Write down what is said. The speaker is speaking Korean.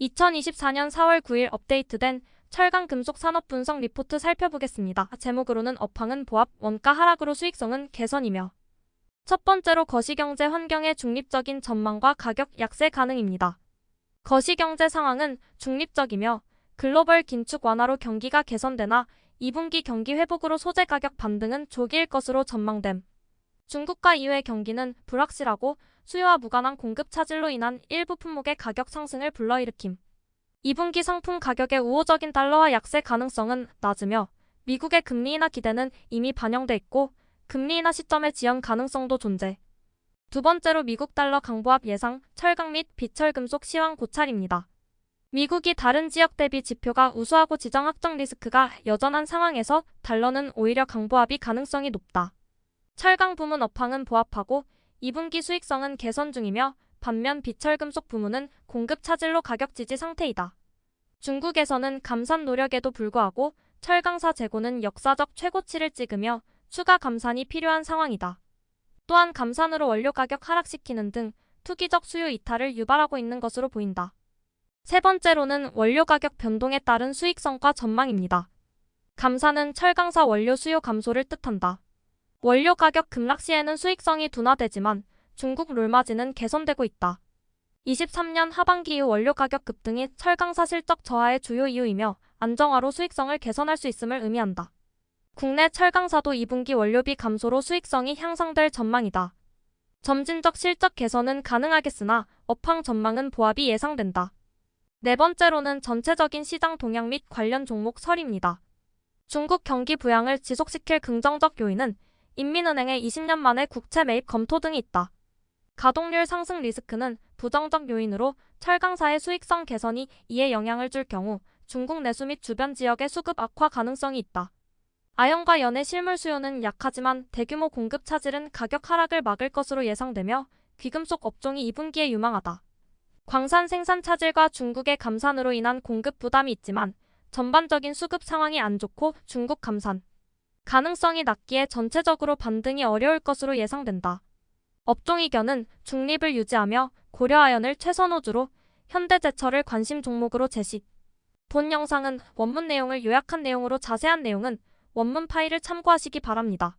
2024년 4월 9일 업데이트된 철강 금속 산업 분석 리포트 살펴보겠습니다. 제목으로는 업황은 보합, 원가 하락으로 수익성은 개선이며 첫 번째로 거시경제 환경의 중립적인 전망과 가격 약세 가능입니다. 거시경제 상황은 중립적이며 글로벌 긴축 완화로 경기가 개선되나 2분기 경기 회복으로 소재 가격 반등은 조기일 것으로 전망됨. 중국과 이외 경기는 불확실하고 수요와 무관한 공급 차질로 인한 일부 품목의 가격 상승을 불러일으킴. 2분기 상품 가격의 우호적인 달러화 약세 가능성은 낮으며 미국의 금리 인하 기대는 이미 반영돼 있고 금리 인하 시점의 지연 가능성도 존재. 두 번째로 미국 달러 강보합 예상 철강 및 비철금속 시황 고찰입니다. 미국이 다른 지역 대비 지표가 우수하고 지정 확정 리스크가 여전한 상황에서 달러는 오히려 강보합이 가능성이 높다. 철강 부문 업황은 보합하고 2분기 수익성은 개선 중이며 반면 비철금속 부문은 공급 차질로 가격 지지 상태이다. 중국에서는 감산 노력에도 불구하고 철강사 재고는 역사적 최고치를 찍으며 추가 감산이 필요한 상황이다. 또한 감산으로 원료 가격 하락시키는 등 투기적 수요 이탈을 유발하고 있는 것으로 보인다. 세 번째로는 원료 가격 변동에 따른 수익성과 전망입니다. 감산은 철강사 원료 수요 감소를 뜻한다. 원료 가격 급락 시에는 수익성이 둔화되지만 중국 롤마진은 개선되고 있다. 23년 하반기 이후 원료 가격 급등이 철강사 실적 저하의 주요 이유이며 안정화로 수익성을 개선할 수 있음을 의미한다. 국내 철강사도 2분기 원료비 감소로 수익성이 향상될 전망이다. 점진적 실적 개선은 가능하겠으나 업황 전망은 보합이 예상된다. 네 번째로는 전체적인 시장 동향 및 관련 종목 설입니다. 중국 경기 부양을 지속시킬 긍정적 요인은 인민은행의 20년 만에 국채 매입 검토 등이 있다. 가동률 상승 리스크는 부정적 요인으로 철강사의 수익성 개선이 이에 영향을 줄 경우 중국 내수 및 주변 지역의 수급 악화 가능성이 있다. 아연과 연의 실물 수요는 약하지만 대규모 공급 차질은 가격 하락을 막을 것으로 예상되며 귀금속 업종이 2분기에 유망하다. 광산 생산 차질과 중국의 감산으로 인한 공급 부담이 있지만 전반적인 수급 상황이 안 좋고 중국 감산 가능성이 낮기에 전체적으로 반등이 어려울 것으로 예상된다. 업종 이견은 중립을 유지하며 고려아연을 최선호주로 현대제철을 관심 종목으로 제시. 본 영상은 원문 내용을 요약한 내용으로 자세한 내용은 원문 파일을 참고하시기 바랍니다.